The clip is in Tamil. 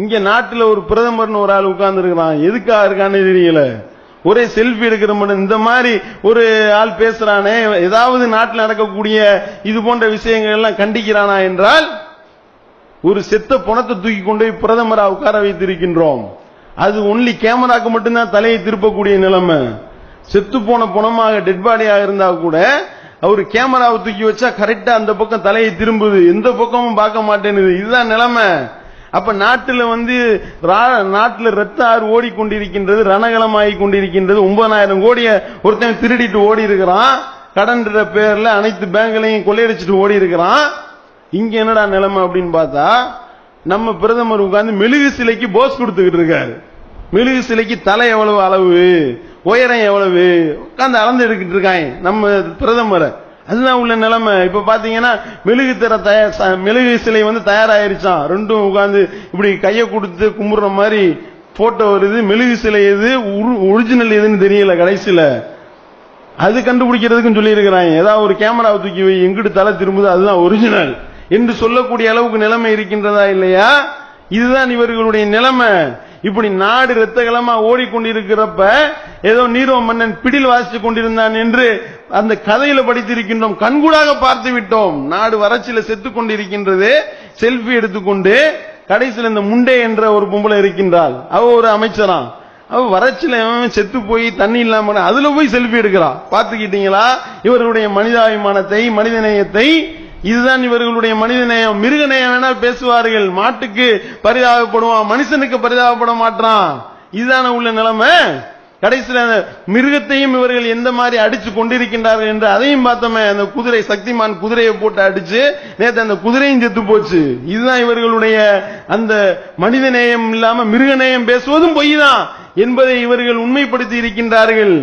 இங்க நாட்டுல ஒரு பிரதமர்னு ஒரு ஆள் உட்கார்ந்து இருக்கிறான் எதுக்காக இருக்கான்னு தெரியல. ஒரே செல்ஃபி எடுக்கிற மட்டும் இந்த மாதிரி ஒரு ஆள் பேசுறானே ஏதாவது நாட்டில் நடக்கக்கூடிய இது போன்ற விஷயங்கள் எல்லாம் கண்டிக்கிறானா என்றால் ஒரு செத்த பணத்தை தூக்கி கொண்டு போய் பிரதமரா உட்கார வைத்திருக்கின்றோம். அது ஒன்லி கேமராக்கு மட்டும்தான் தலையை திருப்பக்கூடிய நிலைமை. செத்து போன பணமாக டெட் பாடியாக இருந்தா கூட அவர் கேமராவை தூக்கி வச்சா கரெக்டா அந்த பக்கம் தலையை திரும்புது. எந்த பக்கமும் பார்க்க மாட்டேனுது இதுதான் நிலைமை. அப்ப நாட்டில் வந்து ரா- ரத்த ஆறு ஓடிக்கொண்டிருக்கின்றது ரணகலமாகி கொண்டிருக்கின்றது. ஒன்பதாயிரம் கோடியை ஒருத்தன் திருடிட்டு ஓடி இருக்கிறான் கடன்ற பேர்ல அனைத்து பேங்க்லையும் கொள்ளையடிச்சிட்டு ஓடி இருக்கிறான் இங்க என்னடா நிலைமை அப்படின்னு பார்த்தா நம்ம பிரதமர் உட்கார்ந்து மெழுகு சிலைக்கு போஸ் கொடுத்துக்கிட்டு இருக்காரு. மெழுகு சிலைக்கு தலை எவ்வளவு அளவு? உயரம் எவ்வளவு? உட்கார்ந்து அளந்து எடுக்கிட்டு இருக்காங்க நம்ம பிரதமரை. அதுதான் உள்ள நிலைமை. இப்ப பாத்தீங்கன்னா மெழுகு தர தயார் ச- மெழுகு சிலை வந்து தயாராயிருச்சான் ரெண்டும் உட்கார்ந்து இப்படி கையை கொடுத்து கும்பிடுற மாதிரி போட்டோ வருது. மெழுகு சிலை எது? ஒரிஜினல் எதுன்னு தெரியல கடைசியில. அது கண்டுபிடிக்கிறதுக்கும் சொல்லியிருக்கிறாங்க. ஏதாவது ஒரு கேமராவை தூக்கி வை எங்கிட்டு தலை திரும்புது அதுதான் ஒரிஜினல் என்று சொல்லக்கூடிய அளவுக்கு நிலைமை இருக்கின்றதா இல்லையா? இதுதான் இவர்களுடைய நிலைமை. இப்படி நாடு இரத்தகலமா ஓடிக்கொண்டிருக்கிறப்ப ஏதோ நீரோ மன்னன் பிடில் வாசித்துக் கொண்டிருந்தான் என்று அந்த கதையில படித்திருக்கின்றோம். கண்கூடாக பார்த்து விட்டோம். நாடு வறட்சியில செத்து கொண்டிருக்கின்றது. செல்ஃபி எடுத்துக்கொண்டு கடைசியில் இந்த முண்டே என்ற ஒரு பொம்பளை இருக்கின்றாள். அவ ஒரு அமைச்சராம் அவ வறட்சியில செத்து போய் தண்ணி இல்லாம அதுல போய் செல்ஃபி எடுக்கிறா. பாத்துக்கிட்டீங்களா இவர்களுடைய மனிதாபிமானத்தை மனிதநேயத்தை இதுதான் இவர்களுடைய மனித நேயம். மிருகநேயம் வேணால் பேசுவார்கள். மாட்டுக்கு பரிதாபப்படுவான். மனுஷனுக்கு பரிதாபப்பட மாட்டான். இதுதான உள்ள நிலைமை? கடைசியில் அந்த மிருகத்தையும் இவர்கள் எந்த மாதிரி அடிச்சு கொண்டிருக்கின்றார்கள் என்று அதையும் பார்த்தோமே. அந்த குதிரை சக்திமான் குதிரையை போட்டு அடிச்சு நேற்று அந்த குதிரையும் செத்து போச்சு. இதுதான் இவர்களுடைய அந்த மனிதநேயம் இல்லாம மிருகநேயம் பேசுவதும் பொய் தான் என்பதை இவர்கள் உண்மைப்படுத்தி இருக்கின்றார்கள்.